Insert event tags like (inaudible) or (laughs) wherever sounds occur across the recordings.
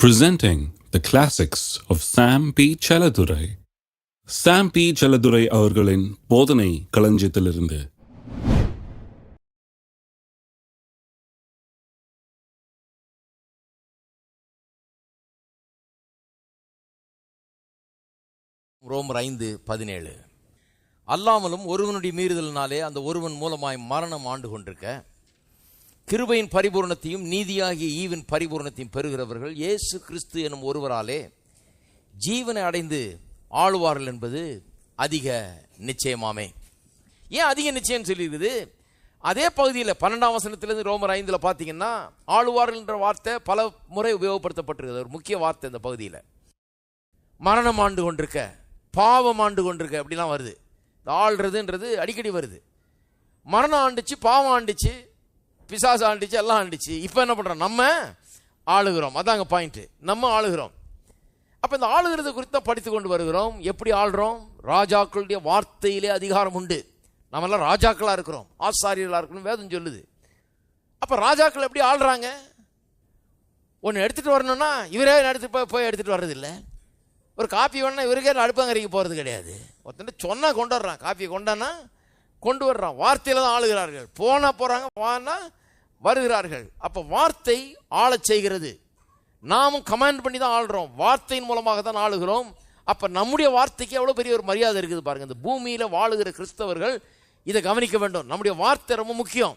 presenting the classics of Sam P. Chaladurai. Sam P. Chaladurai அவர்களின் போதனை களஞ்சியத்திலிருந்து ரோமர் ஐந்து பதினேழு அல்லாமலும் ஒருவனுடைய மீறுதலினாலே அந்த ஒருவன் மூலமாய் மரணம் ஆண்டு கொண்டிருக்க கிருபையின் பரிபூரணத்தையும் நீதியாகிய ஈவின் பரிபூரணத்தையும் பெறுகிறவர்கள் இயேசு கிறிஸ்து எனும் ஒருவராலே ஜீவனை அடைந்து ஆளுவார்கள் என்பது அதிக நிச்சயமாமே. ஏன் அதிக நிச்சயம் சொல்லியிருக்குது? அதே பகுதியில் பன்னெண்டாம் வசனத்திலிருந்து ரோமர் ஐந்தில் பார்த்தீங்கன்னா ஆளுவார்கள் என்ற வார்த்தை பல முறை உபயோகப்படுத்தப்பட்டிருக்கிறது ஒரு முக்கிய வார்த்தை இந்த பகுதியில். மரணம் ஆண்டு கொண்டிருக்க பாவம் ஆண்டு கொண்டிருக்க அப்படிலாம் வருது. ஆள்றதுன்றது அடிக்கடி வருது. மரணம் ஆண்டுச்சு பாவம் ஆண்டுச்சு பிசாசு ஆண்டுச்சு எல்லாம் ஆண்டுச்சு. இப்போ என்ன பண்ணுறோம் நம்ம ஆளுகிறோம். அதாங்க பாயிண்ட்டு நம்ம ஆளுகிறோம். அப்போ இந்த ஆளுகிறது குறித்து தான் படித்து கொண்டு வருகிறோம். எப்படி ஆளுகிறோம் ராஜாக்களுடைய வார்த்தையிலே அதிகாரம் உண்டு. நம்மெல்லாம் ராஜாக்களாக இருக்கிறோம். ஆசாரியர்களாக இருக்கணும் வேதம் சொல்லுது. அப்போ ராஜாக்கள் எப்படி ஆளுறாங்க? ஒன்று எடுத்துகிட்டு வரணும்னா இவரே எடுத்து போய் போய் எடுத்துகிட்டு வர்றதில்லை. ஒரு காப்பி வேணா இவருக்கே அடுப்பங்கரைக்கு போகிறது கிடையாது. ஒருத்தன் சொன்னால் கொண்டு வர்றான். காப்பியை கொண்டானா கொண்டு வர்றான். வார்த்தையில் தான் ஆளுகிறார்கள். போனால் போகிறாங்க வானா வருகிறார்கள். அப்போ வார்த்தை ஆளச் செய்கிறது. நாமும் கமாண்ட் பண்ணி தான் ஆளுறோம். வார்த்தையின் மூலமாக தான் ஆளுகிறோம். அப்போ நம்முடைய வார்த்தைக்கு எவ்வளோ பெரிய ஒரு மரியாதை இருக்குது பாருங்க. இந்த பூமியில் வாழுகிற கிறிஸ்தவர்கள் இதை கவனிக்க வேண்டும். நம்முடைய வார்த்தை ரொம்ப முக்கியம்.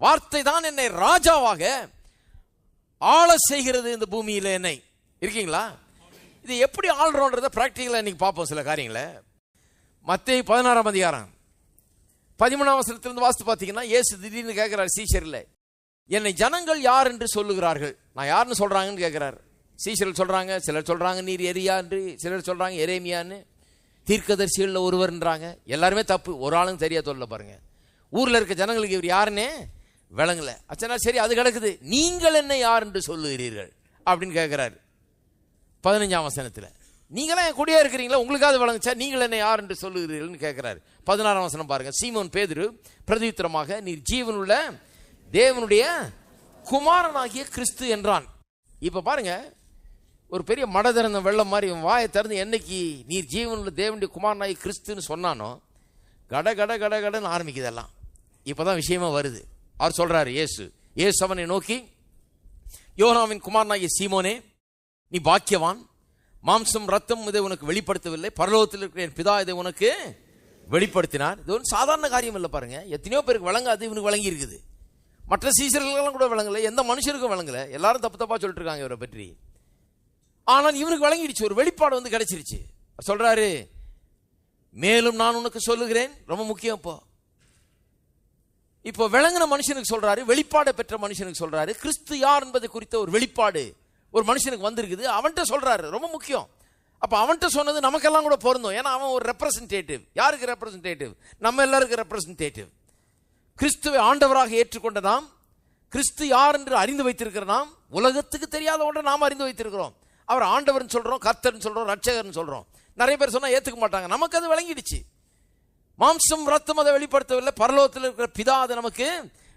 வார்த்தை தான் என்னை ராஜாவாக ஆள செய்கிறது இந்த பூமியில் என்னை. இருக்கீங்களா? இது எப்படி ஆள்றோன்றத ப்ராக்டிக்கலாக இன்னைக்கு பார்ப்போம் சில காரியங்களை. மத்திய பதினாறாம் அதிகாரம். பதிமூணாம் வசனத்திலிருந்து வாசித்து பார்த்தீங்கன்னா இயேசு திடீர்னு கேட்குறாரு சீஷரில் என்னை ஜனங்கள் யார் என்று சொல்லுகிறார்கள்? நான் யாருன்னு சொல்கிறாங்கன்னு கேட்குறாரு சீசர்கள் சொல்கிறாங்க சிலர் சொல்கிறாங்க நீர் எரியா என்று சிலர் சொல்கிறாங்க எரேமியான்னு. தீர்க்கதரிசிகளில் ஒருவர்ன்றாங்க எல்லாருமே தப்பு. ஒரு ஆளும் தெரியாத சொல்ல பாருங்க. ஊரில் இருக்க ஜனங்களுக்கு இவர் யாருன்னே விளங்கலை. அச்சனா சரி அது கிடக்குது. நீங்கள் என்ன யார் என்று சொல்லுகிறீர்கள்? அப்படின்னு கேட்குறாரு பதினஞ்சாம் வசனத்தில். நீங்களாம் என் கூடயே இருக்கிறீங்களா? உங்களுக்காவது வழங்குச்சா நீங்கள் என்ன யார் என்று சொல்லுகிறீர்கள்னு கேட்குறாரு பதினாறாம் வசனம் பாருங்கள் சீமோன் பேதுரு பிரதித்திரமாக நீர் ஜீவனுள்ள தேவனுடைய குமாரனாகிய கிறிஸ்து என்றான். இப்போ பாருங்க ஒரு பெரிய மட திறந்த வெள்ளம் மாதிரி வாயை திறந்து என்னைக்கு நீர் ஜீவனில் தேவனுடைய குமாரனாகி கிறிஸ்துன்னு சொன்னானோ கட கட கட கடன்னு ஆரம்பிக்குதெல்லாம் இப்போ தான் விஷயமா வருது. அவர் சொல்கிறாரு இயேசு இயேசு அவனை நோக்கி யோனாவின் குமாரனாகிய சீமோனே நீ பாக்கியவான். மாம்சம் ரத்தம் இதை உனக்கு வெளிப்படுத்தவில்லை. பரலோகத்தில் இருக்கிற என் பிதா இதை உனக்கு வெளிப்படுத்தினார். இது ஒன்றும் சாதாரண காரியம் இல்லை பாருங்க. எத்தனையோ பேருக்கு வழங்காது இவனுக்கு வழங்கி இருக்குது மற்ற சீசர்களுக்கெல்லாம் கூட விளங்கலை எந்த மனுஷருக்கும் விளங்கலை. எல்லாரும் தப்பு தப்பாக சொல்லிட்டு இருக்காங்க இவரை பற்றி. ஆனால் இவனுக்கு வழங்கிடுச்சு ஒரு வெளிப்பாடு வந்து கிடைச்சிருச்சு. சொல்றாரு மேலும் நான் உனக்கு சொல்லுகிறேன். ரொம்ப முக்கியம் இப்போ. இப்போ விளங்கின மனுஷனுக்கு சொல்றாரு வெளிப்பாடை பெற்ற மனுஷனுக்கு சொல்றாரு கிறிஸ்து யார் என்பது குறித்த ஒரு வெளிப்பாடு ஒரு மனுஷனுக்கு வந்திருக்குது. அவன்கிட்ட சொல்றாரு ரொம்ப முக்கியம். அப்போ அவன்கிட்ட சொன்னது நமக்கெல்லாம் கூட பொருந்தும். ஏன்னா அவன் ஒரு ரெப்ரசன்டேட்டிவ் யாருக்கு ரெப்ரசன்டேட்டிவ் நம்ம எல்லாருக்கும் ரெப்ரசன்டேட்டிவ் கிறிஸ்துவை ஆண்டவராக ஏற்றுக்கொண்ட நாம் கிறிஸ்து யார் என்று அறிந்து வைத்திருக்கிற நாம் உலகத்துக்கு தெரியாத ஒன்றை நாம் அறிந்து வைத்திருக்கிறோம். அவர் ஆண்டவர்னு சொல்கிறோம் கர்த்தர்னு சொல்கிறோம் ரட்சகர்னு சொல்கிறோம் நிறைய பேர் சொன்னால் ஏற்றுக்க மாட்டாங்க. நமக்கு அது விளங்கிடுச்சு. மாம்சம் ரத்தம் அதை வெளிப்படுத்தவில்லை. பரலோகத்தில் இருக்கிற பிதா அதை நமக்கு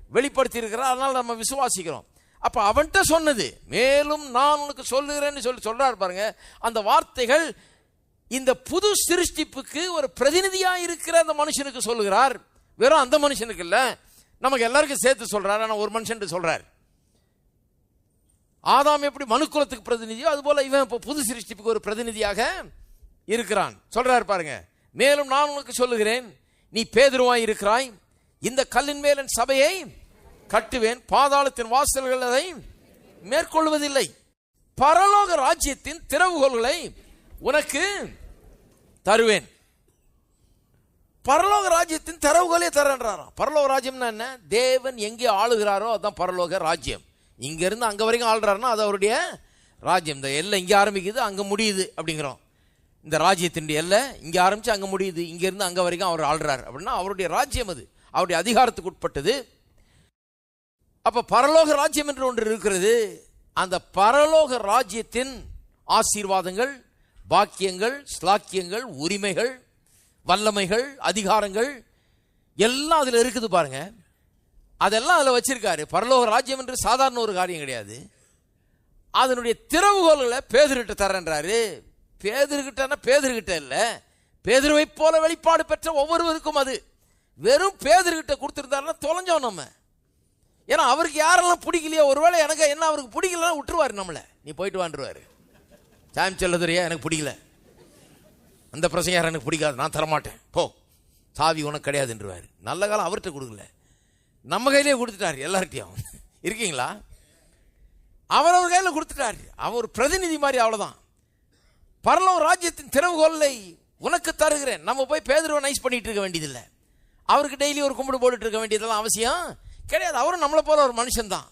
வெளிப்படுத்தி இருக்கிறார் நம்ம விசுவாசிக்கிறோம். அப்போ அவன்கிட்ட சொன்னது மேலும் நான் உனக்கு சொல்லுகிறேன்னு சொல்லி சொல்கிறார் பாருங்க. அந்த வார்த்தைகள் இந்த புது சிருஷ்டிப்புக்கு ஒரு பிரதிநிதியாக இருக்கிற அந்த மனுஷனுக்கு சொல்லுகிறார். வெறும் அந்த மனுஷனுக்கு இல்லை. நமக்கு எல்லாருக்கும் சேர்த்து சொல்றாரு. ஆனால் ஒரு மனுஷன் சொல்றாரு. ஆதாம் எப்படி மனுக்குலத்துக்கு பிரதிநிதியோ அது போல இவன் இப்போ புது சிருஷ்டிப்புக்கு ஒரு பிரதிநிதியாக இருக்கிறான். சொல்றாரு பாருங்க. மேலும் நான் உனக்கு சொல்லுகிறேன். நீ பேதுருவாய் இருக்கிறாய். இந்த கல்லின் மேல் என் சபையை கட்டுவேன். பாதாளத்தின் வாசல்கள் அதை மேற்கொள்வதில்லை. பரலோக ராஜ்யத்தின் திறவுகோள்களை உனக்கு தருவேன். பரலோக ராஜ்யத்தின் தரவுகளே தரன்றாராம். பரலோக ராஜ்யம்னா என்ன? தேவன் எங்கே ஆளுகிறாரோ அதுதான் பரலோக ராஜ்யம். இங்கேருந்து அங்கே வரைக்கும் ஆளுறாருன்னா அது அவருடைய ராஜ்யம். இந்த எல்லை இங்கே ஆரம்பிக்குது அங்கே முடியுது அப்படிங்கிறோம். இந்த ராஜ்யத்தினுடைய எல்லை இங்கே ஆரம்பித்து அங்கே முடியுது இங்கேருந்து அங்கே வரைக்கும் அவர் ஆள்றார் அப்படின்னா அவருடைய ராஜ்யம் அது. அவருடைய அதிகாரத்துக்கு உட்பட்டது. அப்போ பரலோக ராஜ்யம் என்று ஒன்று இருக்கிறது. அந்த பரலோக ராஜ்யத்தின் ஆசீர்வாதங்கள் பாக்கியங்கள் ஸ்லாக்கியங்கள் உரிமைகள் வல்லமைகள் அதிகாரங்கள் எல்லாம் அதில் இருக்குது பாருங்க. அதெல்லாம் அதில் வச்சிருக்காரு. பரலோக ராஜ்யம் என்று சாதாரண ஒரு காரியம் கிடையாது. அதனுடைய திறவுகோல்களை பேதர்கிட்ட தரன்றாரு. பேதர்கிட்டனா பேதர்கிட்ட இல்லை. பேதர்வை போல வெளிப்பாடு பெற்ற ஒவ்வொருவருக்கும் அது. வெறும் பேதர்கிட்ட கொடுத்துருந்தாருன்னா தொலைஞ்சோம் நம்ம. ஏன்னா அவருக்கு யாரெல்லாம் பிடிக்கலையோ ஒருவேளை எனக்கு என்ன அவருக்கு பிடிக்கலன்னா விட்டுருவாரு நம்மளை. நீ போயிட்டு வாண்டுருவாரு சாமி செல்லதுரையா எனக்கு பிடிக்கல. அந்த பிரசங்காரம் எனக்கு பிடிக்காது நான் தரமாட்டேன். போ சாவி உனக்கு கிடையாதுன்றவாரு. நல்ல காலம் அவர்கிட்ட கொடுக்கல நம்ம கையிலே கொடுத்துட்டாரு எல்லார்ட்டையும் இருக்கீங்களா? அவர் அவர் கையில் கொடுத்துட்டாரு. அவர் ஒரு பிரதிநிதி மாதிரி அவ்வளோதான் பரலோ ராஜ்யத்தின் திறவுகோலை உனக்கு தருகிறேன். நம்ம போய் பேதரவை நைஸ் பண்ணிட்டு இருக்க வேண்டியதில்லை. அவருக்கு டெய்லி ஒரு கும்பிடு போட்டுட்டு இருக்க வேண்டியதெல்லாம் அவசியம் கிடையாது. அவரும் நம்மளை போல ஒரு மனுஷன்தான்.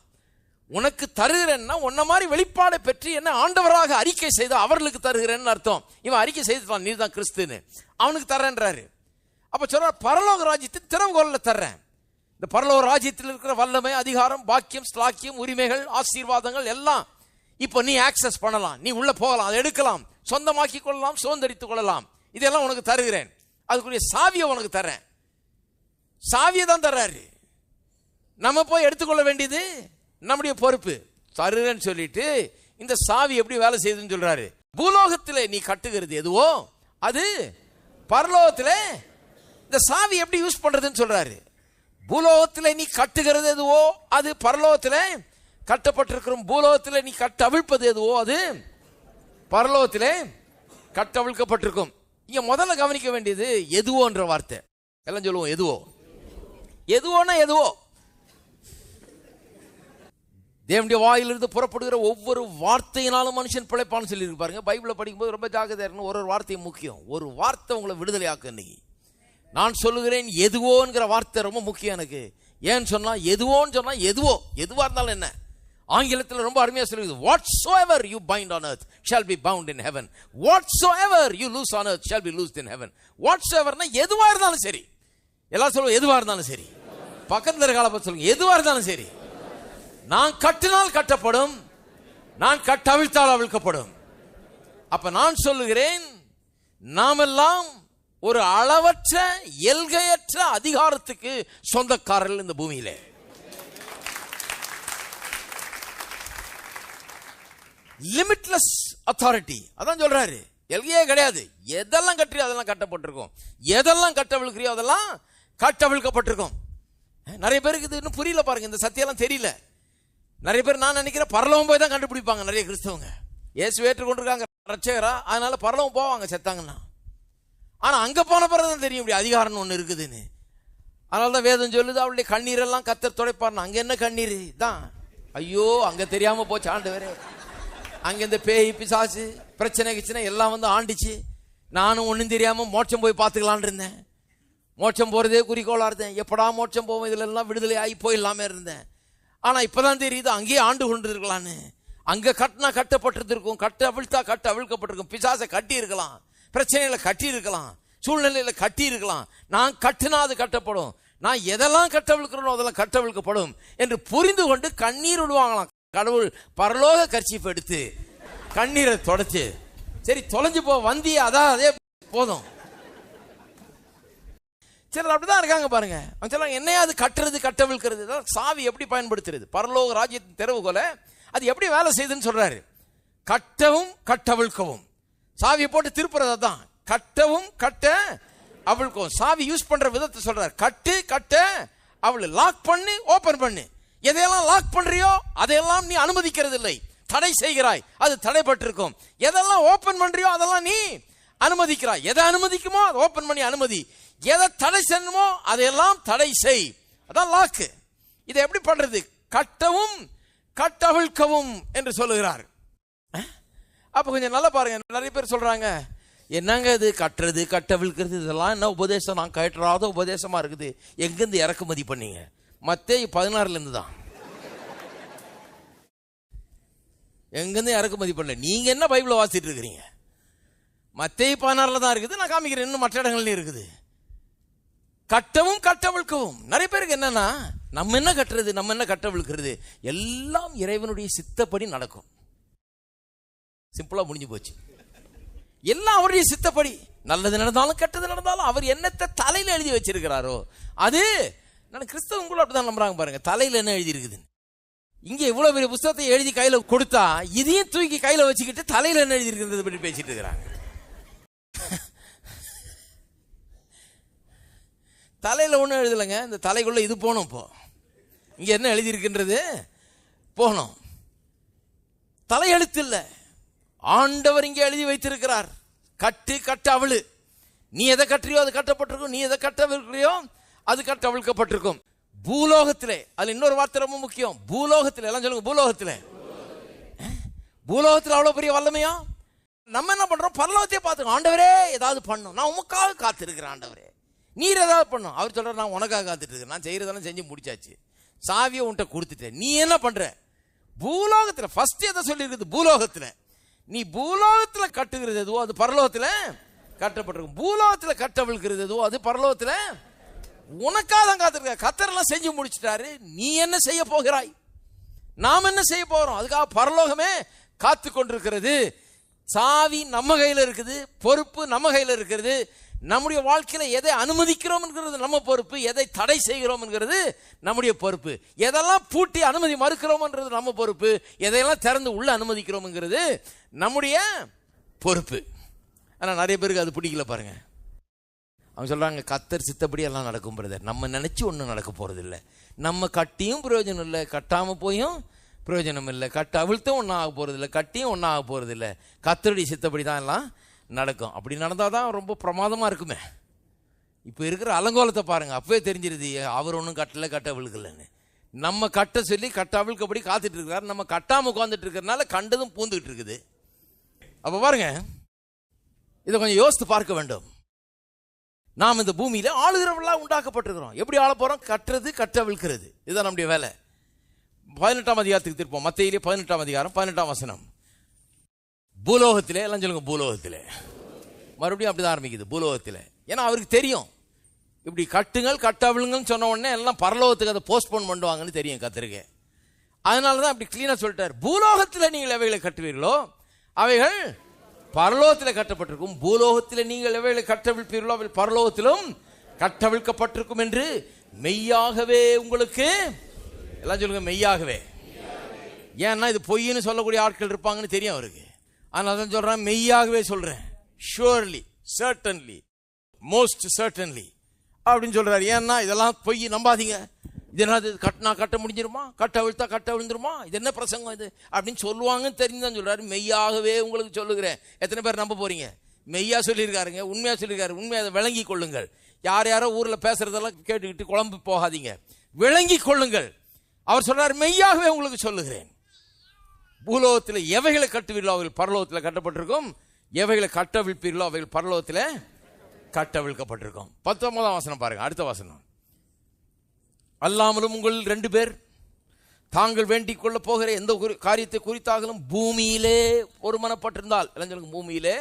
உனக்கு தருகிறேன்னா உன்ன மாதிரி வெளிப்பாடை பெற்று என்ன ஆண்டவராக அறிக்கை செய்து அவர்களுக்கு தருகிறேன்னு அர்த்தம். இவன் அறிக்கை செய்துட்டான் நீ தான் கிறிஸ்துன்னு. அவனுக்கு தரேன்றாரு அப்போ சொல்ற பரலோக ராஜ்யத்தின் திறவுகோல்ல தர்றேன். இந்த பரலோக ராஜ்யத்தில் இருக்கிற வல்லமை அதிகாரம் பாக்கியம் ஸ்லாக்கியம் உரிமைகள் ஆசீர்வாதங்கள் எல்லாம் இப்போ நீ ஆக்சஸ் பண்ணலாம். நீ உள்ள போகலாம் அதை எடுக்கலாம். சொந்தமாக்கி கொள்ளலாம் சுதந்திரித்துக் கொள்ளலாம். இதெல்லாம் உனக்கு தருகிறேன். அதுக்குரிய சாவியை உனக்கு தரேன் சாவியை தான் தர்றாரு. நம்ம போய் எடுத்துக்கொள்ள வேண்டியது நம்முடைய பொறுப்பு. தருன்னு சொல்லிட்டு இந்த சாவி எப்படி வேலை செய்யுதுன்னு சொல்றாரு. பூலோகத்தில் நீ கட்டுகிறது எதுவோ அது பரலோகத்தில் இந்த சாவி எப்படி யூஸ் பண்றதுன்னு சொல்றாரு. பூலோகத்தில் நீ கட்டுகிறது எதுவோ அது பரலோகத்தில் கட்டப்பட்டிருக்கும் பூலோகத்தில் நீ கட்ட அவிழ்ப்பது எதுவோ அது பரலோகத்தில் கட்டவிழ்க்கப்பட்டிருக்கும். இங்கே முதல்ல கவனிக்க வேண்டியது எதுவோன்ற வார்த்தை. எல்லாம் சொல்லுவோம் எதுவோ. எதுவோன்னா எதுவோ? தேவனுடைய வாயிலிருந்து புறப்படுகிற ஒவ்வொரு வார்த்தையினாலும் மனுஷன் பிழைப்பான்னு சொல்லியிருக்கு பாருங்க. பைபிளை படிக்கும்போது ரொம்ப ஜாக்கிரதையா இருக்கணும். ஒரு ஒரு வார்த்தையும் முக்கியம். ஒரு வார்த்தை உங்களை விடுதலையாக்கு இன்னைக்கு. நான் சொல்லுகிறேன் எதுவோங்கிற வார்த்தை ரொம்ப முக்கியம் எனக்கு. ஏன்னு சொன்னால் எதுவோன்னு சொன்னால் எதுவோ? எதுவாக இருந்தாலும் என்ன? ஆங்கிலத்தில் ரொம்ப அருமையாக சொல்லுது whatsoever you bind on earth shall be bound in heaven whatsoever you loose on earth shall be loose in heaven what's எவர்னா எதுவாக இருந்தாலும் சரி. எல்லாரும் சொல்லுவோம் எதுவாக இருந்தாலும் சரி. பக்கத்தில் இருக்க ஆளை பார்த்து சொல்லுங்க எதுவாக இருந்தாலும் சரி. நான் கட்டினால் கட்டப்படும் நான் கட்டவிழ்த்தால் அவிழ்க்கப்படும். அப்ப நான் சொல்லுகிறேன் நாமெல்லாம் ஒரு அளவற்ற எல்கையற்ற அதிகாரத்துக்கு சொந்தக்காரர்கள் இந்த பூமியிலே. லிமிட்லெஸ் அத்தாரிட்டி அதான் சொல்றாரு. எல்கையே கிடையாது. எதெல்லாம் கட்டுறியோ அதெல்லாம் கட்டப்பட்டிருக்கும். எதெல்லாம் கட்டவிழ்க்கிறியோ அதெல்லாம் கட்டவிழ்க்கப்பட்டிருக்கும். நிறைய பேருக்கு இது இன்னும் புரியல பாருங்க. இந்த சத்தியெல்லாம் தெரியல. நிறைய பேர் நான் நினைக்கிறேன் பரலவம் போய் தான் கண்டுபிடிப்பாங்க நிறைய கிறிஸ்தவங்க. இயேசு ஏற்றுக்கொண்டிருக்காங்க ரச்சகரா அதனால பரலவம் போவாங்க செத்தாங்கன்னா. ஆனால் அங்கே போன பிறகு தான் தெரியும் இப்படி அதிகாரம்னு ஒன்று இருக்குதுன்னு. அதனால தான் வேதம் சொல்லுது அவளுடைய கண்ணீரெல்லாம் கத்தர் துடைப்பார்னு அங்கே என்ன கண்ணீர்? தான் ஐயோ அங்கே தெரியாமல் போச்சு ஆண்டு வேற அங்கே இந்த பேய் பிசாசு பிரச்சனை கிச்சனை எல்லாம் வந்து ஆண்டிச்சு. நானும் ஒன்றும் தெரியாமல் மோட்சம் போய் பார்த்துக்கலான் இருந்தேன். மோட்சம் போகிறதே குறிக்கோளாக இருந்தேன். எப்படா மோட்சம் போவோம்? இதுலெல்லாம் விடுதலை ஆகி போயிடலாமே இருந்தேன். ஆனால் இப்போதான் தெரியுது அங்கேயே ஆண்டு கொண்டு அங்கே கட்டினா கட்டப்பட்டிருந்திருக்கும் கட்ட அவிழ்த்தா கட்ட அவிழ்க்கப்பட்டிருக்கும் பிசாசை கட்டி இருக்கலாம் பிரச்சனைகளை கட்டி இருக்கலாம் கட்டி இருக்கலாம் நான் கட்டினா அது கட்டப்படும். நான் எதெல்லாம் கட்டவிழ்க்கிறனோ அதெல்லாம் கட்டவிழ்க்கப்படும் என்று புரிந்து கொண்டு கண்ணீர் விடுவாங்களாம். கடவுள் பரலோக கர்ச்சீஃப் எடுத்து கண்ணீரை தொடச்சு. சரி தொலைஞ்சு போ வந்தியே அதான் அதே போதும். சிலர் அப்படிதான் இருக்காங்க பாருங்க. அவங்க சொல்றாங்க என்னையாவது கட்டுறது கட்டவிழ்க்கிறது. இதெல்லாம் சாவி எப்படி பயன்படுத்துறது? பரலோக ராஜ்யத்தின் திறவுகோல அது எப்படி வேலை செய்யுதுன்னு சொல்றாரு. கட்டவும் கட்டவிழ்க்கவும். சாவியை போட்டு திருப்புறது தான் கட்டவும் கட்ட அவளுக்கும் சாவி யூஸ் பண்ற விதத்தை சொல்றாரு. கட்டு கட்ட அவளை லாக் பண்ணு ஓபன் பண்ணு. எதையெல்லாம் லாக் பண்றியோ அதையெல்லாம் நீ அனுமதிக்கிறது இல்லை தடை செய்கிறாய். அது தடைப்பட்டிருக்கும். எதெல்லாம் ஓபன் பண்றியோ அதெல்லாம் நீ அனுமதிக்கிறார் எதை அனுமதிக்குமோ? அதை ஓபன் பண்ணி அனுமதி. எதை தடை செய்யணுமோ? அதையெல்லாம் தடை செய். அதான் லாக்கு இதை எப்படி பண்றது? கட்டவும் கட்டவிழ்க்கவும் என்று சொல்லுகிறார். அப்போ அப்ப கொஞ்சம் நல்லா பாருங்க. நிறைய பேர் சொல்றாங்க என்னங்க இது? கட்டுறது கட்டவிழ்க்கிறது இதெல்லாம் என்ன உபதேசம்? நான் கட்டுறாத உபதேசமா இருக்குது. எங்கேருந்து இறக்குமதி பண்ணீங்க? மத்தே பதினாறுலேருந்து தான். எங்கேருந்து இறக்குமதி பண்ணல? நீங்கள் என்ன பைபிளை வாசிட்டு இருக்கிறீங்க? மத்திய பதினாறுல தான் இருக்குது. நான் காமிக்கிறேன் இன்னும் மற்ற இடங்கள்லையும் இருக்குது. கட்டவும் கட்டவிழ்க்கவும். நிறைய பேருக்கு என்னன்னா நம்ம என்ன கட்டுறது நம்ம என்ன கட்டவிழ்க்கிறது? எல்லாம் இறைவனுடைய சித்தப்படி நடக்கும். சிம்பிளா முடிஞ்சு போச்சு. எல்லாம் அவருடைய சித்தப்படி. நல்லது நடந்தாலும் கெட்டது நடந்தாலும் அவர் என்னத்தை தலையில் எழுதி வச்சிருக்கிறாரோ அது நான் கிறிஸ்தவங்க கூட அப்படிதான் நம்புறாங்க பாருங்க. தலையில் என்ன எழுதி இருக்குது இங்கே இவ்வளவு பெரிய புஸ்தகத்தை எழுதி கையில கொடுத்தா இதையும் தூக்கி கையில வச்சுக்கிட்டு தலையில என்ன எழுதி இருக்கிறது பற்றி பேசிட்டு இருக்கிறாங்க. (laughs) தலையில ஒன்றும் எழுதலைங்க. இந்த தலைக்குள்ள இது போகணும் இப்போ. இங்கே என்ன எழுதியிருக்கின்றது? போகணும். தலையெழுத்து இல்லை ஆண்டவர் இங்கே எழுதி வைத்திருக்கிறார். கட்டு கட்ட அவளு நீ எதை கட்டுறியோ அது கட்டப்பட்டிருக்கும். நீ எதை கட்டவிருக்கிறியோ அது கட்ட அவிழ்க்கப்பட்டிருக்கும் பூலோகத்திலே அது இன்னொரு வார்த்தை ரொம்ப முக்கியம். பூலோகத்தில் எல்லாம் சொல்லுங்க பூலோகத்தில். பூலோகத்தில் அவ்வளோ பெரிய வல்லமையா? நம்ம என்ன பண்றோம்? பரலோகத்தையே பார்த்துக்கோ ஆண்டவரே ஏதாவது பண்ணும். நான் உமக்காக காத்திருக்கிறேன் ஆண்டவரே. நீர் ஏதாவது பண்ணும். அவர் சொல்ற நான் உனக்காக காத்துட்டு இருக்கேன். நான் செய்யறதெல்லாம் செஞ்சு முடிச்சாச்சு. சாவியை உன்கிட்ட கொடுத்துட்டேன். நீ என்ன பண்ற? பூலோகத்தில் ஃபர்ஸ்ட் எதை சொல்லியிருக்குது? பூலோகத்தில். நீ பூலோகத்தில் கட்டுகிறது எதுவோ அது பரலோகத்தில் கட்டப்பட்டிருக்கும். பூலோகத்தில் கட்டவிழ்கிறது எதுவோ அது பரலோகத்தில் உனக்காக தான் காத்திருக்க. கத்தரெல்லாம் செஞ்சு முடிச்சிட்டாரு. நீ என்ன செய்ய போகிறாய்? நாம் என்ன செய்ய போகிறோம் அதுக்காக பரலோகமே காத்து கொண்டிருக்கிறது சாவி நம்ம கையில் இருக்குது பொறுப்பு நம்ம கையில் இருக்கிறது நம்முடைய வாழ்க்கையில் எதை அனுமதிக்கிறோம் என்கிறது நம்ம பொறுப்பு எதை தடை செய்கிறோம் என்கிறது நம்முடைய பொறுப்பு. எதெல்லாம் பூட்டி அனுமதி மறுக்கிறோம்ன்றது நம்ம பொறுப்பு எதையெல்லாம் திறந்து உள்ள அனுமதிக்கிறோம்ங்கிறது நம்முடைய பொறுப்பு. ஆனால் நிறைய பேருக்கு அது பிடிக்கல பாருங்க. அவங்க சொல்றாங்க கத்தர் சித்தப்படி எல்லாம் நடக்கும் பிரதர் நம்ம நினைச்சு ஒன்றும் நடக்க போறது இல்லை நம்ம கட்டியும் பிரயோஜனம் இல்லை கட்டாம போயும் பிரயோஜனம் இல்லை கட்டு அவிழ்த்தும் ஒன்றும் ஆக போறது இல்லை கட்டியும் ஒன்றும் ஆக போகிறதில்ல இல்லை கத்தருடைய சித்தப்படி தான் எல்லாம் நடக்கும். அப்படி நடந்தால் தான் ரொம்ப பிரமாதமாக இருக்குமே. இப்போ இருக்கிற அலங்கோலத்தை பாருங்க. அப்பவே தெரிஞ்சிருது அவர் ஒன்றும் கட்டலை கட்ட விழுக்கலன்னு நம்ம கட்ட சொல்லி கட்ட அவிழ்க்கப்படி காத்துட்டு இருக்கிறார் நம்ம கட்டாமல் உட்காந்துட்டு இருக்கிறனால கண்டதும் பூந்துக்கிட்டு இருக்குது. அப்போ பாருங்க. இதை கொஞ்சம் யோசித்து பார்க்க வேண்டும். நாம் இந்த பூமியில் ஆளுகிறவர்களாக உண்டாக்கப்பட்டிருக்கிறோம். எப்படி ஆள போகிறோம் கட்டுறது கட்ட விழுக்கிறது இதுதான் நம்முடைய வேலை. பதினெட்டாம் அதிகாரத்துக்கு திருப்போம். மத்தியிலே பதினெட்டாம் அதிகாரம் பதினெட்டாம் வசனம். பூலோகத்திலே எல்லாம் சொல்லுங்க பூலோகத்திலே. மறுபடியும் அப்படிதான் ஆரம்பிக்குது பூலோகத்திலே. ஏன்னா அவருக்கு தெரியும். இப்படி கட்டுங்கள் கட்டவிழுங்கன்னு சொன்ன உடனே எல்லாம் பரலோகத்துக்கு அதை போஸ்ட்போன் பண்ணுவாங்கன்னு தெரியும் கத்திரிக்கை. அதனால தான் அப்படி கிளீனாக சொல்லிட்டார். பூலோகத்தில் நீங்கள் எவைகளை கட்டுவீர்களோ அவைகள் பரலோகத்தில் கட்டப்பட்டிருக்கும். பூலோகத்தில் நீங்கள் எவைகளை கட்டவிழ்ப்பீர்களோ அவை பரலோகத்திலும் கட்டவிழ்க்கப்பட்டிருக்கும் என்று மெய்யாகவே உங்களுக்கு எல்லாம் சொல்லுங்க மெய்யாகவே. ஏன்னா இது பொய்ன்னு சொல்லக்கூடிய ஆட்கள் இருப்பாங்கன்னு தெரியும் அவருக்கு. ஆனால் தான் சொல்கிறேன் மெய்யாகவே சொல்கிறேன் ஷுவர்லி சர்டன்லி மோஸ்ட் சர்டன்லி அப்படின்னு சொல்கிறாரு ஏன்னா இதெல்லாம் பொய் நம்பாதீங்க. இது என்ன கட்டினா கட்ட முடிஞ்சிருமா? கட்ட அவிழ்த்தா கட்ட விழுந்துருமா? இது என்ன பிரசங்கம் இது? அப்படின்னு சொல்லுவாங்கன்னு தெரிஞ்சுதான் சொல்கிறாரு மெய்யாகவே உங்களுக்கு சொல்லுகிறேன். எத்தனை பேர் நம்ப போகிறீங்க மெய்யா சொல்லியிருக்காருங்க உண்மையாக சொல்லியிருக்காரு. உண்மையாக அதை விளங்கி கொள்ளுங்கள். யார் யாரோ ஊரில் பேசுகிறதெல்லாம் கேட்டுக்கிட்டு குழம்பு போகாதீங்க. விளங்கி கொள்ளுங்கள். அவர் சொல்றார் மெய்யாகவே உங்களுக்கு சொல்லுகிறேன். பூலோகத்தில் எவைகளை கட்டுவீர்களோ அவைகள் பரலோகத்தில் கட்டப்பட்டிருக்கும். எவைகளை கட்டவிழ்ப்பீர்களோ அவைகள் பரலோகத்தில் கட்டவிழ்க்கப்பட்டிருக்கும். பத்தொன்பதாம் வசனம் பாருங்க அடுத்த வசனம். அல்லாமலும் உங்கள் ரெண்டு பேர் தாங்கள் வேண்டிக் கொள்ள போகிற எந்த ஒரு காரியத்தை குறித்தாகலும் பூமியிலே ஒருமனப்பட்டிருந்தால். இளைஞர்களுக்கு பூமியிலே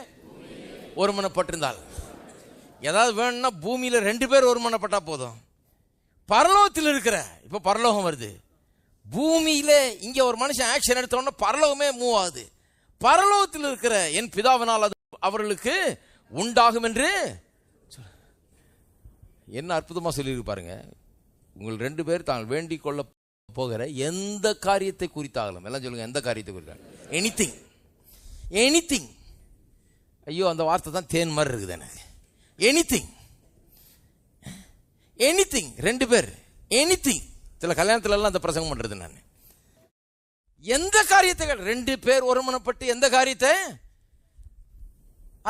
ஒருமனப்பட்டிருந்தால். ஏதாவது வேணும்னா பூமியில ரெண்டு பேர் ஒருமனப்பட்டா போதும். பரலோகத்தில் இருக்கிற இப்ப பரலோகம் வருது. பூமியில இங்க ஒரு மனுஷன் ஆக்ஷன் எடுத்தோடனே பரலோகமே மூவ் ஆகுது. பரலோகத்தில் இருக்கிற என் பிதாவினால் அது அவர்களுக்கு உண்டாகும் என்று என்ன அற்புதமாக சொல்லியிருக்கு பாருங்க. உங்கள் ரெண்டு பேர் தாங்கள் வேண்டிக் கொள்ள போகிற எந்த காரியத்தை குறித்தாகலாம் எல்லாம் சொல்லுங்க எந்த காரியத்தை குறித்தாலும் எனிதிங் எனிதிங் ஐயோ அந்த வார்த்தை தான் தேன் மாதிரி இருக்குது எனக்கு. எனிதிங் எனிதிங் ரெண்டு பேர். எனிதிங் சில கல்யாணத்துலலாம் அந்த பிரசங்கம் பண்ணுறது நான். எந்த காரியத்தை ரெண்டு பேர் ஒருமனப்பட்டு எந்த காரியத்தை?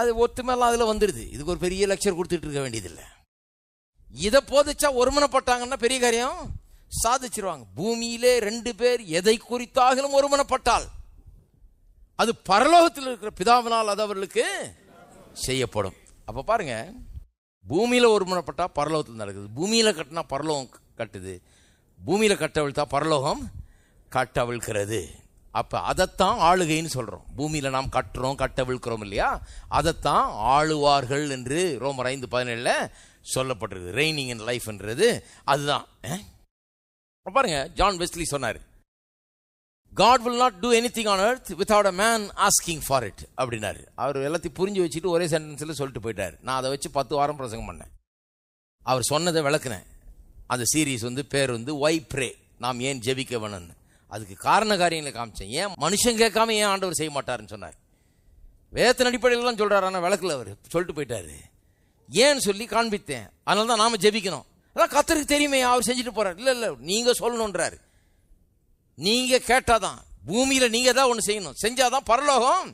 அது ஒத்துமையெல்லாம் அதில் வந்துடுது இதுக்கு ஒரு பெரிய லெக்சர் கொடுத்துட்டு இருக்க வேண்டியதில்லை. இதை போதிச்சா ஒருமனப்பட்டாங்கன்னா பெரிய காரியம் சாதிச்சிருவாங்க. பூமியிலே ரெண்டு பேர் எதை குறித்தாகலும் ஒருமனப்பட்டால் அது பரலோகத்தில் இருக்கிற பிதாவினால் அது அவர்களுக்கு செய்யப்படும். அப்போ பாருங்க பூமியில் ஒருமனப்பட்டால் பரலோகத்தில் நடக்குது. பூமியில கட்டினா பரலோகம் கட்டுது. பூமியில கட்டவிழ்த்தா பரலோகம் கட்டவிழ்கிறது. அப்போ அதைத்தான் ஆளுகைன்னு சொல்கிறோம் பூமியில் நாம் கட்டுறோம் கட்டவிழ்க்கிறோம் இல்லையா? அதைத்தான் ஆளுவார்கள் என்று ரோமர் ஐந்து பதினேழில் சொல்லப்பட்டிருக்கு ரெய்னிங் இன் லைஃப்ன்றது அதுதான். பாருங்க ஜான் வெஸ்லி சொன்னார். God will not do anything on earth without a man asking for it அப்படின்னாரு. அவர் எல்லாத்தையும் புரிஞ்சு வச்சுட்டு ஒரே சென்டென்ஸில் சொல்லிட்டு போயிட்டார். நான் அதை வச்சு பத்து வாரம் பிரசங்கம் பண்ணேன். அவர் சொன்னதை விளக்குனேன். அந்த சீரீஸ் வந்து பேர் வந்து ஒய் ப்ரே நாம் ஏன் ஜெபிக்க வேணும்னு. அதுக்கு காரண காரியங்களை காமிச்சேன். ஏன் மனுஷன் கேட்காம ஏன் ஆண்டவர் செய்ய மாட்டாருன்னு சொன்னார். வேதத்தின் அடிப்படையிலலாம் சொல்கிறார் ஆனால் விளக்கில் அவர். சொல்லிட்டு போயிட்டாரு. ஏன்னு சொல்லி காண்பித்தேன். அதனால தான் நாம் ஜெபிக்கணும். அதான் கத்தருக்கு தெரியுமே அவர் செஞ்சுட்டு போகிறார் இல்லை இல்லை நீங்கள் சொல்லணுன்றார் நீங்கள் கேட்டால் தான் பூமியில் நீங்கள் தான் ஒன்று செய்யணும். செஞ்சால் தான் பரலோகம்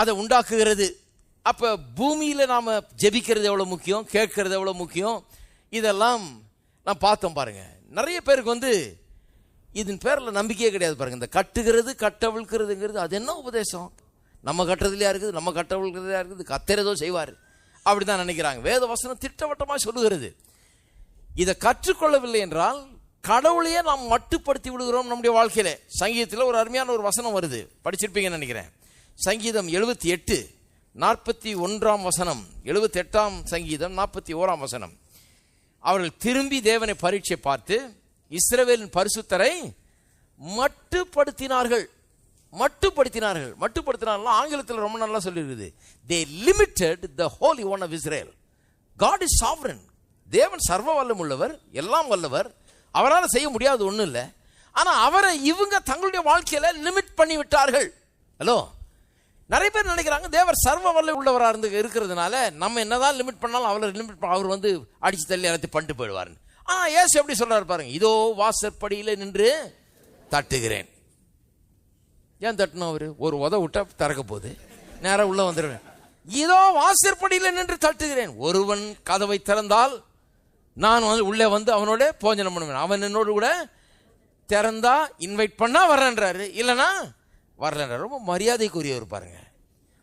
அதை உண்டாக்குகிறது. அப்போ பூமியில் நாம் ஜெபிக்கிறது எவ்வளோ முக்கியம்? கேட்கறது எவ்வளோ முக்கியம்? இதெல்லாம் நான் பார்த்தோம் பாருங்க. நிறைய பேருக்கு வந்து இதன் பேரில் நம்பிக்கையே கிடையாது பாருங்க. இந்த கட்டுகிறது கட்டவிழ்க்கிறதுங்கிறது அது என்ன உபதேசம்? நம்ம கட்டுறதுலையா இருக்குது? நம்ம கட்டவிழ்கிறதா இருக்குது? கத்துறதோ செய்வார். அப்படி தான் நினைக்கிறாங்க. வேத வசனம் திட்டவட்டமாக சொல்லுகிறது. இதை கற்றுக்கொள்ளவில்லை என்றால் கடவுளையே நாம் மட்டுப்படுத்தி விடுகிறோம் நம்முடைய வாழ்க்கையில. சங்கீதத்தில் ஒரு அருமையான ஒரு வசனம் வருது. படிச்சிருப்பீங்கன்னு நினைக்கிறேன். சங்கீதம் எழுபத்தி எட்டு நாற்பத்தி ஒன்றாம் வசனம். எழுபத்தி எட்டாம் சங்கீதம் நாற்பத்தி ஓராம் வசனம். அவர்கள் திரும்பி தேவனை பரீட்சை பார்த்து இஸ்ரவேலின் பரிசுத்தரை மட்டுப்படுத்தினார்கள். மட்டுப்படுத்தினார்கள். மட்டுப்படுத்தினார்கள். ஆங்கிலத்தில் ரொம்ப நல்லா சொல்லியிருக்குது they limited the holy one of Israel God is sovereign தேவன் சர்வ வல்லம் உள்ளவர் எல்லாம் வல்லவர். அவரால் செய்ய முடியாது ஒன்றும் இல்லை. ஆனால் அவரை இவங்க தங்களுடைய வாழ்க்கையில் லிமிட் பண்ணி விட்டார்கள் ஹலோ நிறைய பேர் நினைக்கிறாங்க தேவர் சர்வ வல்ல உள்ளவராக இருந்து இருக்கிறதுனால நம்ம என்னதான் லிமிட் பண்ணாலும் அவரை லிமிட் அவர் வந்து அடிச்சு தள்ளி எல்லாத்தையும் பண்ணிட்டு போயிடுவாருன்னு. ஆனால் ஏசு எப்படி சொல்றாரு பாருங்க இதோ வாசற்படியில் நின்று தட்டுகிறேன். ஏன் தட்டணும் அவரு? ஒரு உத விட்டா திறக்க போகுது. நேராக உள்ள வந்துடுவேன் இதோ வாசற்படியில் நின்று தட்டுகிறேன். ஒருவன் கதவை திறந்தால் நான் வந்து உள்ளே வந்து அவனோட போஜனம் பண்ணுவேன். அவன் என்னோடு கூட திறந்தா இன்வைட் பண்ணா வர்றேன்றாரு. இல்லைனா வரலன்ற ரொம்ப மரியாதைக்குரியவர் பாருங்க.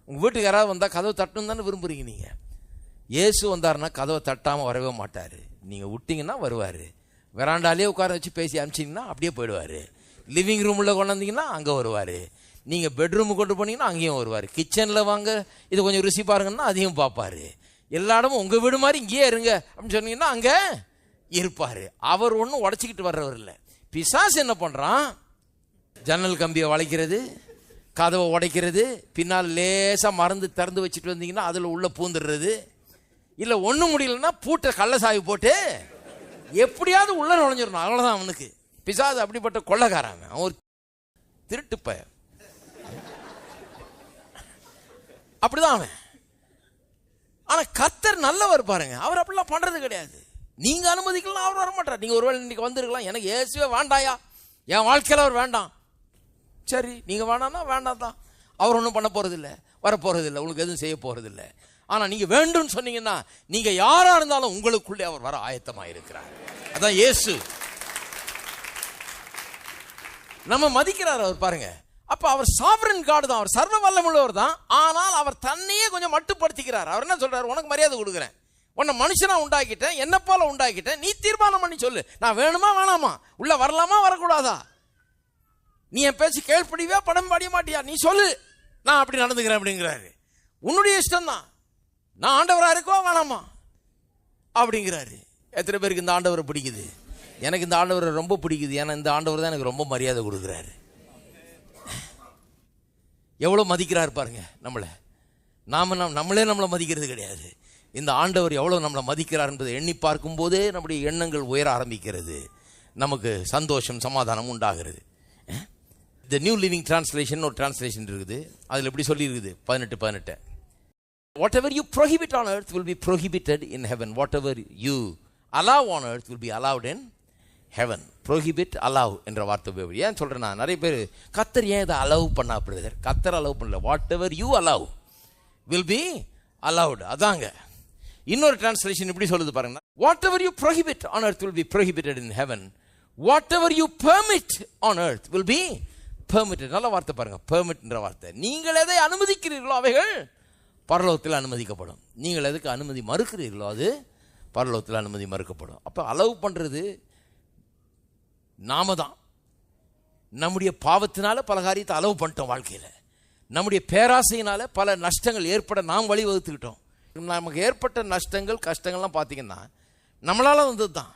உங்கள் வீட்டுக்கு யாராவது வந்தால் கதவை தட்டணும் தானே விரும்புகிறீங்க நீங்கள் இயேசு வந்தாருன்னா கதவை தட்டாமல் வரவே மாட்டார். நீங்கள் விட்டிங்கன்னா வருவார். வெராண்டாலே உட்கார வச்சு பேசி அனுப்பிச்சிங்கன்னா அப்படியே போயிடுவார். லிவிங் ரூமில் கொண்டு வந்தீங்கன்னா வருவார். நீங்கள் பெட்ரூமு கொண்டு போனீங்கன்னா அங்கேயும் வருவார். கிச்சனில் வாங்க இது கொஞ்சம் ருசி பாருங்கன்னா அதையும் பார்ப்பாரு. எல்லா இடமும் உங்கள் வீடு மாதிரி இங்கேயே இருங்க அப்படின்னு சொன்னீங்கன்னா அங்கே இருப்பார். அவர் ஒன்றும் உடச்சிக்கிட்டு வர்றவர் இல்லை. பிசாசு என்ன பண்ணுறான் ஜன்னல் கம்பியை வளைக்கிறது. கதவை உடைக்கிறது பின்னால் லேசாக மருந்து திறந்து வச்சுட்டு வந்தீங்கன்னா அதில் உள்ளே பூந்துடுறது. இல்லை ஒன்றும் முடியலன்னா பூட்டை கள்ள சாவி போட்டு எப்படியாவது உள்ள நுழைஞ்சிடணும். அவ்வளோதான் அவனுக்கு. பிசாது அப்படிப்பட்ட கொள்ளக்காரன் அவன். ஒரு திருட்டுப்ப அப்படிதான் அவன். ஆனால் கத்தர் நல்லவர் பாருங்க. அவர் அப்படிலாம் பண்ணுறது கிடையாது. நீங்கள் அனுமதிக்கலாம் அவர் வர மாட்டார் நீங்க ஒருவேளை இன்னைக்கு வந்திருக்கலாம். எனக்கு ஏசுவே வேண்டாயா? என் வாழ்க்கையில் அவர் வேண்டாம். சரி நீங்கள் வேணாம்னா வேண்டாம் தான் அவர் ஒன்றும் பண்ண போகிறதில்ல வரப்போகிறதில்ல உங்களுக்கு எதுவும் செய்ய போகிறதில்ல ஆனால் நீங்கள் வேண்டும்னு சொன்னீங்கன்னா நீங்கள் யாராக இருந்தாலும் உங்களுக்குள்ளே அவர் வர ஆயத்தமாக இருக்கிறார். அதான் இயேசு. நம்ம மதிக்கிறார் அவர் பாருங்க. அப்போ அவர் சாவரன் காடு தான். அவர் சர்வ வல்லமுள்ளவர் தான். ஆனால் அவர் தன்னையே கொஞ்சம் மட்டுப்படுத்திக்கிறார். அவர் என்ன சொல்றாரு? உனக்கு மரியாதை கொடுக்குறேன். உன்னை மனுஷனா உண்டாக்கிட்டேன். என்ன போல உண்டாக்கிட்டேன். நீ தீர்மானம் பண்ணி சொல்லு. நான் வேணுமா வேணாமா? உள்ள வரலாமா வரக்கூடாதா? நீ என் பேச்சு கேள்விப்படிவியா படம் பாடிய மாட்டியா? நீ சொல்லு. நான் அப்படி நடந்துக்கிறேன் அப்படிங்கிறாரு. உன்னுடைய இஷ்டம் தான் நான் ஆண்டவராக இருக்கோ வேணாமா? அப்படிங்கிறாரு. எத்தனை பேருக்கு இந்த ஆண்டவரை பிடிக்குது? எனக்கு இந்த ஆண்டவரை ரொம்ப பிடிக்குது. ஏன்னா இந்த ஆண்டவர் தான் எனக்கு ரொம்ப மரியாதை கொடுக்குறாரு. எவ்வளோ மதிக்கிறார் பாருங்க நம்மளை. நாம நம் நம்மளே நம்மளை மதிக்கிறது கிடையாது. இந்த ஆண்டவர் எவ்வளோ நம்மளை மதிக்கிறார் என்பதை எண்ணி பார்க்கும்போதே நம்முடைய எண்ணங்கள் உயர ஆரம்பிக்கிறது. நமக்கு சந்தோஷம் சமாதானம் உண்டாகிறது. த நியூ லிவிங் டிரான்ஸ்லேஷன் ஒரு டிரான்ஸ்லேஷன் இருக்குது. அதில் எப்படி சொல்லியிருக்குது? பதினெட்டு பதினெட்டு. Whatever you prohibit on earth will be prohibited in heaven whatever you allow on earth will be allowed in heaven prohibit allow என்ற வார்த்தை உபயோகி ஏன் நான் நிறைய பேர் கத்தர் ஏன் இதை அலோவ் பண்ணா பிரதர் கத்தர் அலோவ் பண்ணல. Whatever you allow will be allowed அதாங்க. இன்னொரு டிரான்ஸ்லேஷன் இப்படி சொல்லுது பாருங்க whatever you prohibit on earth will be prohibited in heaven whatever you permit on earth will be permitted நல்ல வார்த்தை பாருங்க. பெர்மிட்ன்ற வார்த்தை. நீங்கள் எதை அனுமதிக்கிறீர்களோ அவைகள் பரலோகத்தில் அனுமதிக்கப்படும். நீங்கள் எதுக்கு அனுமதி மறுக்கிறீர்களோ அது பரலோகத்தில் அனுமதி மறுக்கப்படும். அப்போ அளவு பண்ணுறது நாம தான். நம்முடைய பாவத்தினால பல காரியத்தை அளவு பண்ணிட்டோம் வாழ்க்கையில். நம்முடைய பேராசையினால் பல நஷ்டங்கள் ஏற்பட நாம் வழிவகுத்துக்கிட்டோம். நமக்கு ஏற்பட்ட நஷ்டங்கள் கஷ்டங்கள்லாம் பார்த்தீங்கன்னா நம்மளால் வந்தது தான்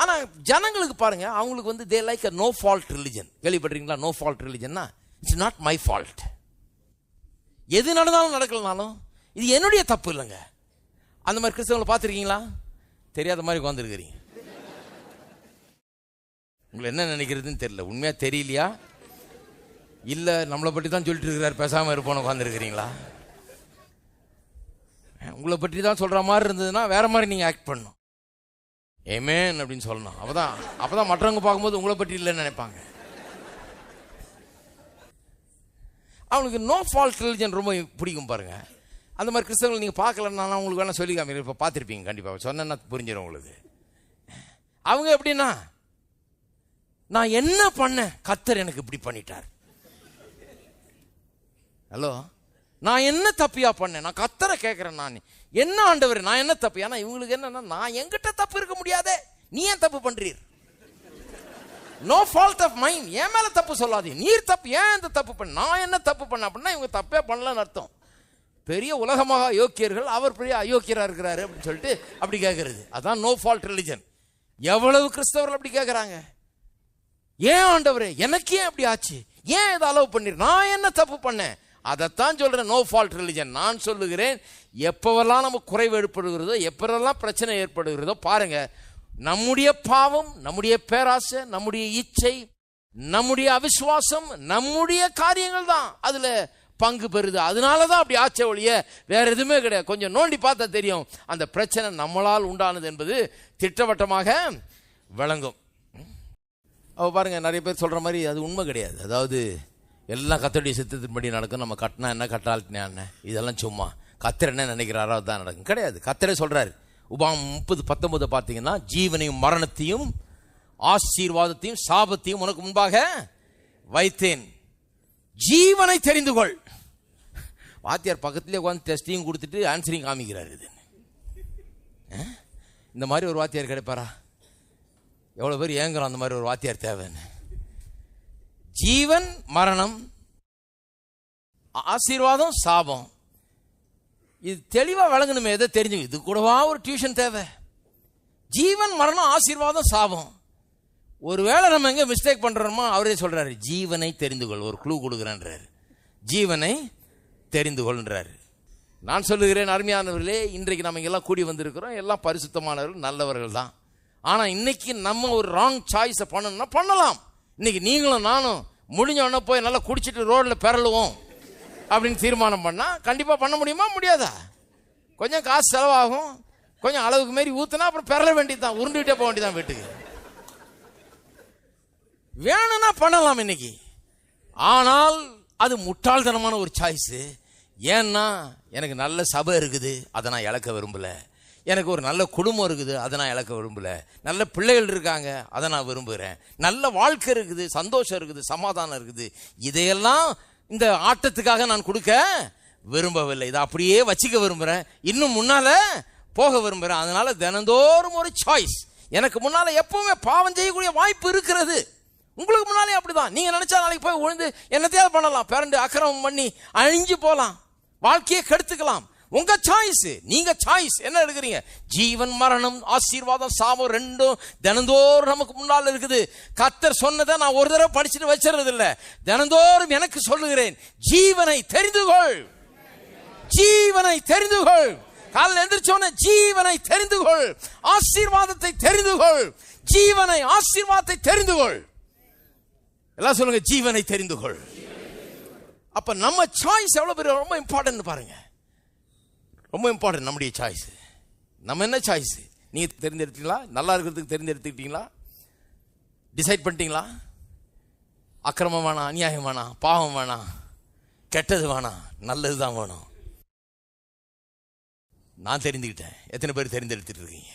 ஆனால் ஜனங்களுக்கு பாருங்க அவங்களுக்கு வந்து they like a no fault religion கேள்விப்படுறீங்களா no fault ரிலிஜன்னா இட்ஸ் நாட் மை ஃபால்ட் எது நடந்தாலும் நடக்கலனாலும் இது என்னுடைய தப்பு இல்லைங்க. அந்த மாதிரி கிறிஸ்தவங்களை பார்த்துருக்கீங்களா? தெரியாத மாதிரி உட்காந்துருக்கிறீங்க உங்களை என்ன நினைக்கிறதுன்னு தெரியல. உண்மையாக தெரியலையா? இல்லை நம்மளை பற்றி தான் சொல்லிட்டு இருக்கிறார் பேசாமல் இருப்போம் உட்காந்துருக்கிறீங்களா உங்களை பற்றி தான் சொல்கிற மாதிரி இருந்ததுன்னா வேற மாதிரி நீங்கள் ஆக்ட் பண்ணணும். ஏமேன் அப்படின்னு சொல்லணும். அப்பதான் அப்பதான் மற்றவங்க பார்க்கும்போது உங்களை பற்றி இல்லைன்னு நினைப்பாங்க. அவனுக்கு நோ ஃபால்ட் ரிலிஜன் ரொம்ப பிடிக்கும் பாருங்க. அந்த மாதிரி கிறிஸ்தவங்களை நீங்கள் பார்க்கலன்னா உங்களுக்கு வேணால் சொல்லி காமிக்கிறேன். இப்போ பார்த்துருப்பீங்க கண்டிப்பாக சொன்னா புரிஞ்சிடும் உங்களுக்கு. அவங்க எப்படின்னா நான் என்ன பண்ணேன்? கத்தர் எனக்கு இப்படி பண்ணிட்டார். ஹலோ நான் என்ன தப்பியா பண்ணேன்? நான் கத்தரை கேட்குறேன் நான். என்ன ஆண்டவர் நான் என்ன தப்பு? ஏன்னா இவங்களுக்கு என்னன்னா நான் எங்கிட்ட தப்பு இருக்க முடியாதே. நீ ஏன் தப்பு பண்றீர்? நோ ஃபால்ட் ஆஃப் மைண்ட் என் மேலே தப்பு சொல்லாதீங்க நீர் தப்பு ஏன் இந்த தப்பு பண்ண? நான் என்ன தப்பு பண்ண அப்படின்னா இவங்க தப்பே பண்ணலன்னு அர்த்தம். பெரிய உலகமாக அயோக்கியர்கள் அவர் பெரிய அயோக்கியராக இருக்கிறாரு அப்படின்னு சொல்லிட்டு அப்படி கேட்கறது அதான் நோ ஃபால்ட் ரிலிஜன் எவ்வளவு கிறிஸ்தவர்கள் அப்படி கேட்குறாங்க ஏன் ஆண்டவரே எனக்கு ஏன் அப்படி ஆச்சு? ஏன் இதை அலோவ் பண்ணிரு? நான் என்ன தப்பு பண்ணேன்? அதைத்தான் சொல்கிறேன் நோ ஃபால்ட் ரிலிஜன் நான் சொல்லுகிறேன் எப்போவெல்லாம் நம்ம குறைவு ஏற்படுகிறதோ எப்போவெல்லாம் பிரச்சனை ஏற்படுகிறதோ பாருங்கள் நம்முடைய பாவம் நம்முடைய பேராசை நம்முடைய இச்சை நம்முடைய அவிசுவாசம் நம்முடைய காரியங்கள் தான் அதில் பங்கு பெறுது. அதனால தான் அப்படி ஆச்சே ஒழிய வேற எதுவுமே கிடையாது. கொஞ்சம் நோண்டி பார்த்தா தெரியும் அந்த பிரச்சனை நம்மளால் உண்டானது என்பது திட்டவட்டமாக விளங்கும். அவள் பாருங்கள் நிறைய பேர் சொல்கிற மாதிரி அது உண்மை கிடையாது. அதாவது எல்லாம் கத்தருடைய சித்தத்தின்படி நடக்கும். நம்ம கட்டினா என்ன? கட்டாலிட்டினா என்ன? இதெல்லாம் சும்மா. கத்திர என்ன நினைக்கிறாரோ அதுதான் நடக்கும். கிடையாது. கத்தரே சொல்கிறாரு உபாம் முப்பது பத்தொன்பது பார்த்தீங்கன்னா ஜீவனையும் மரணத்தையும் ஆசீர்வாதத்தையும் சாபத்தையும் உனக்கு முன்பாக வைத்தேன். ஜீவனை தெரிந்து கொள். வாத்தியார் பக்கத்திலே உட்காந்து டெஸ்ட்டையும் கொடுத்துட்டு ஆன்சரிங் காமிக்கிறார் இது. இந்த மாதிரி ஒரு வாத்தியார் கிடைப்பாரா? எவ்வளோ பேர் ஏங்குறோம் அந்த மாதிரி ஒரு வாத்தியார் தேவைன்னு. ஜீவன் மரணம் ஆசீர்வாதம் சாபம். இது தெளிவாக வழங்கணுமே எதை தெரிஞ்சு இது கூடவா ஒரு டியூஷன் தேவை? ஜீவன் மரணம் ஆசீர்வாதம் சாபம். ஒருவேளை நம்ம எங்கே மிஸ்டேக் பண்ணுறோமோ அவரே சொல்கிறாரு ஜீவனை தெரிந்து கொள். ஒரு க்ளூ கொடுக்குறேன்றாரு. ஜீவனை தெரிந்து கொள்ன்றாரு. நான் சொல்லுகிறேன் அருமையானவர்களே இன்றைக்கு நம்ம எல்லாம் கூடி வந்திருக்கிறோம். எல்லாம் பரிசுத்தமானவர்கள் நல்லவர்கள் தான். ஆனால் இன்னைக்கு நம்ம ஒரு ராங் சாய்ஸை பண்ணணும்னா பண்ணலாம். இன்னைக்கு நீங்களும் நானும் முடிஞ்ச உடனே போய் நல்லா குடிச்சிட்டு ரோட்டில் பெறலுவோம் அப்படின்னு தீர்மானம் பண்ணால் கண்டிப்பாக பண்ண முடியுமா? முடியாதா? கொஞ்சம் காசு செலவாகும். கொஞ்சம் அளவுக்கு மாரி ஊற்றுனா அப்புறம் பெறல வேண்டியதுதான். உருண்டுகிட்டே போக வேண்டியதான் வீட்டுக்கு. வேணும்னா பண்ணலாம் இன்னைக்கு. ஆனால் அது முட்டாள்தனமான ஒரு சாய்ஸு ஏன்னா எனக்கு நல்ல சபை இருக்குது. அதை நான் இழக்க விரும்பலை. எனக்கு ஒரு நல்ல குடும்பம் இருக்குது அதை நான் இழக்க விரும்பல. நல்ல பிள்ளைகள் இருக்காங்க அதை நான் விரும்புகிறேன் நல்ல வாழ்க்கை இருக்குது சந்தோஷம் இருக்குது சமாதானம் இருக்குது. இதையெல்லாம் இந்த ஆட்டத்துக்காக நான் கொடுக்க விரும்பவில்லை. இதை அப்படியே வச்சுக்க விரும்புகிறேன் இன்னும் முன்னால் போக விரும்புகிறேன் அதனால் தினந்தோறும் ஒரு சாய்ஸ் எனக்கு முன்னால் எப்பவுமே பாவம் செய்யக்கூடிய வாய்ப்பு இருக்கிறது. உங்களுக்கு முன்னாலே அப்படிதான். நீங்கள் நினச்சா நாளைக்கு போய் விழுந்து என்னத்தையாவது பண்ணலாம். பிறண்டு அக்கிரமம் பண்ணி அழிஞ்சு போகலாம் வாழ்க்கையை கெடுத்துக்கலாம். உங்க சாய்ஸ் நீங்க சாய்ஸ் என்ன எடுக்கிறீங்க? ஜீவன் மரணம் ஆசீர்வாதம் சாபம் ரெண்டும் தினந்தோறும் நமக்கு முன்னால் இருக்குது. கத்தர் சொன்னதை நான் ஒரு தடவை படிச்சுட்டு வச்சிருறது இல்ல தினந்தோறும் எனக்கு சொல்லுகிறேன். ஜீவனை தெரிந்து கொள். ஜீவனை தெரிந்து கொள். காலையில் எந்திரிச்சோன ஜீவனை தெரிந்து கொள். ஆசீர்வாதத்தை தெரிந்து கொள். ஜீவனை ஆசீர்வாதத்தை தெரிந்து கொள். எல்லாம் சொல்லுங்க ஜீவனை தெரிந்து கொள். அப்ப நம்ம சாய்ஸ் எவ்வளவு பெரிய ரொம்ப இம்பார்ட்டன்ட் பாருங்க. ரொம்ப இம்பார்ட்டன்ட் நம்முடைய சாய்ஸ் நம்ம என்ன சாய்ஸ் நீங்கள் தெரிஞ்செடுத்தீங்களா நல்லா இருக்கிறதுக்கு தெரிஞ்செடுத்துக்கிட்டீங்களா டிசைட் பண்ணிட்டீங்களா? அக்கிரமம் வேணாம் அநியாயம் வேணாம் பாவம் வேணாம் கெட்டது வேணாம் நல்லது தான் வேணும். நான் தெரிஞ்சுக்கிட்டேன். எத்தனை பேர் தெரிந்தெடுத்துட்டு இருக்கீங்க?